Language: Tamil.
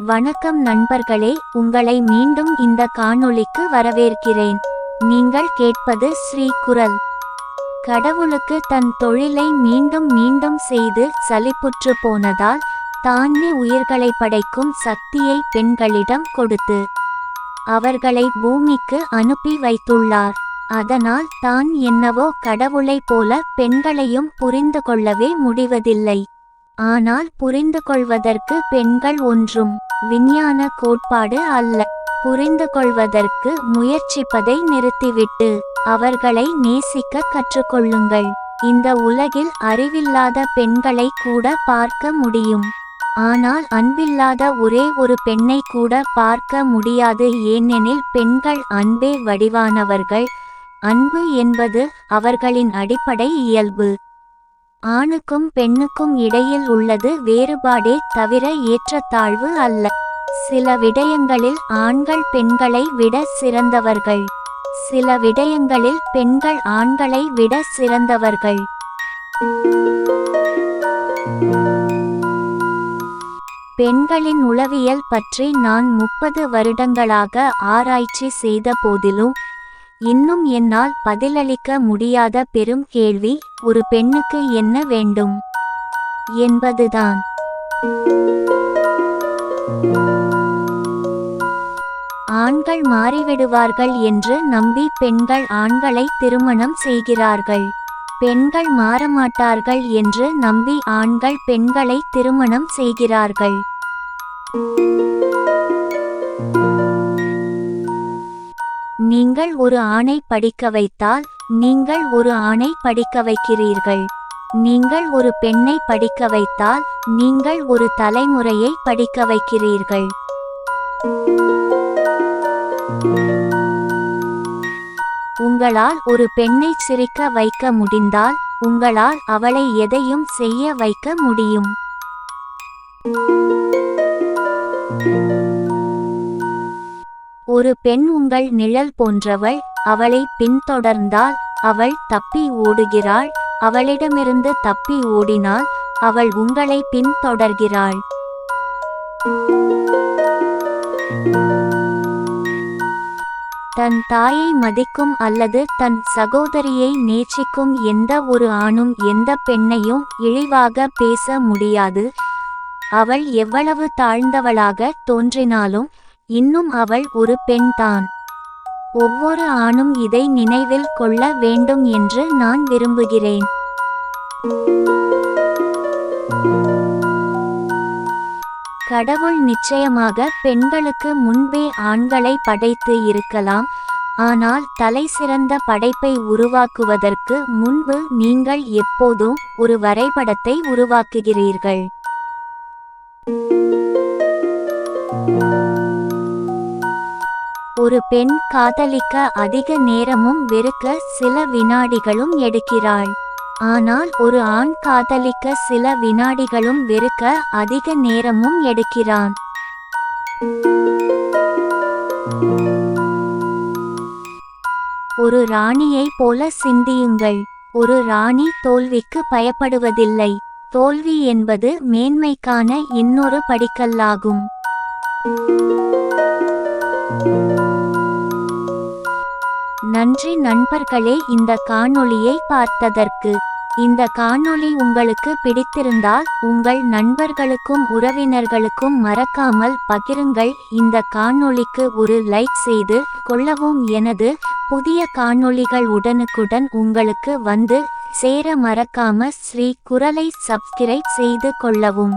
வணக்கம் நண்பர்களே உங்களை மீண்டும் இந்த காணொளிக்கு வரவேற்கிறேன். நீங்கள் கேட்பது ஸ்ரீ குரல். கடவுளுக்கு தன் தொழிலை மீண்டும் மீண்டும் செய்து சலிப்புற்று போனதால் தானே உயிர்களை படைக்கும் சக்தியை பெண்களிடம் கொடுத்து அவர்களை பூமிக்கு அனுப்பி வைத்துள்ளார். அதனால் தான் என்னவோ கடவுளைப் போல பெண்களையும் புரிந்து கொள்ளவே முடிவதில்லை. ஆனால் புரிந்து கொள்வதற்கு பெண்கள் ஒன்றும் விஞ்ஞான கோட்பாடு அல்ல. புரிந்து கொள்வதற்கு முயற்சிப்பதை நிறுத்திவிட்டு அவர்களை நேசிக்க கற்றுக்கொள்ளுங்கள். இந்த உலகில் அறிவில்லாத பெண்களை கூட பார்க்க முடியும். ஆனால் அன்பில்லாத ஒரே ஒரு பெண்ணை கூட பார்க்க முடியாது. ஏனெனில் பெண்கள் அன்பே வடிவானவர்கள். அன்பு என்பது அவர்களின் அடிப்படை இயல்பு. ஆணுக்கும் பெண்ணுக்கும் இடையில் உள்ளது வேறுபாடே தவிர ஏற்றத்தாழ்வு அல்ல. சில விடயங்களில் ஆண்கள் பெண்களை விட சிறந்தவர்கள். சில விடயங்களில் பெண்கள் ஆண்களை விட சிறந்தவர்கள். பெண்களின் உளவியல் பற்றி நான் முப்பது வருடங்களாக ஆராய்ச்சி செய்த போதிலும் இன்னும் என்னால் பதிலளிக்க முடியாத பெரும் கேள்வி ஒரு பெண்ணுக்கு என்ன வேண்டும்? என்பதுதான். ஆண்கள் மாறிவிடுவார்கள் என்று நம்பி பெண்கள் ஆண்களை திருமணம் செய்கிறார்கள். பெண்கள் மாறமாட்டார்கள் என்று நம்பி ஆண்கள் பெண்களை திருமணம் செய்கிறார்கள். நீங்கள் ஒரு ஆணை படிக்க வைத்தால் நீங்கள் ஒரு ஆணை படிக்க வைக்கிறீர்கள். நீங்கள் ஒரு பெண்ணை படிக்க வைத்தால் நீங்கள் ஒரு தலைமுறையை படிக்க வைக்கிறீர்கள். உங்களால் ஒரு பெண்ணை சிரிக்க வைக்க முடிந்தால் உங்களால் அவளை எதையும் செய்ய வைக்க முடியும். ஒரு பெண் உங்கள் நிழல் போன்றவள் அவளை பின்தொடர்ந்தால் அவள் தப்பி ஓடுகிறாள் அவளிடமிருந்து தப்பி ஓடினால் அவள் உங்களை பின்தொடர்கிறாள். தன் தாயை மதிக்கும் அல்லது தன் சகோதரியை நேசிக்கும் எந்த ஒரு ஆணும் எந்த பெண்ணையும் இழிவாக பேச முடியாது. அவள் எவ்வளவு தாழ்ந்தவளாக தோன்றினாலும் இன்னும் அவள் ஒரு பெண்தான் ஒவ்வொரு ஆணும் இதை நினைவில் கொள்ள வேண்டும் என்று நான் விரும்புகிறேன். கடவுள் நிச்சயமாக பெண்களுக்கு முன்பே ஆண்களை படைத்து இருக்கலாம். ஆனால் தலை சிறந்த படைப்பை உருவாக்குவதற்கு முன்பு நீங்கள் எப்போதும் ஒரு வரைபடத்தை உருவாக்குகிறீர்கள். ஒரு பெண் காதலிக்க அதிக நேரமும் வெறுக்க சில வினாடிகளும் எடுக்கிறாள். ஆனால் ஒரு ஆண் காதலிக்க சில வினாடிகளும் வெறுக்க அதிக நேரமும் எடுக்கிறான். ஒரு ராணியை போல சிந்தியுங்கள். ஒரு ராணி தோல்விக்கு பயப்படுவதில்லை. தோல்வி என்பது மேன்மைக்கான இன்னொரு படிக்கல்லாகும். நன்றி நண்பர்களே இந்த காணொளியை பார்த்ததற்கு இந்த காணொளி உங்களுக்கு பிடித்திருந்தால் உங்கள் நண்பர்களுக்கும் உறவினர்களுக்கும் மறக்காமல் பகிருங்கள். இந்த காணொளிக்கு ஒரு லைக் செய்து கொள்ளவும் எனது புதிய காணொளிகள் உடனுக்குடன் உங்களுக்கு வந்து சேர மறக்காம ஸ்ரீ குரலை சப்ஸ்கிரைப் செய்து கொள்ளவும்.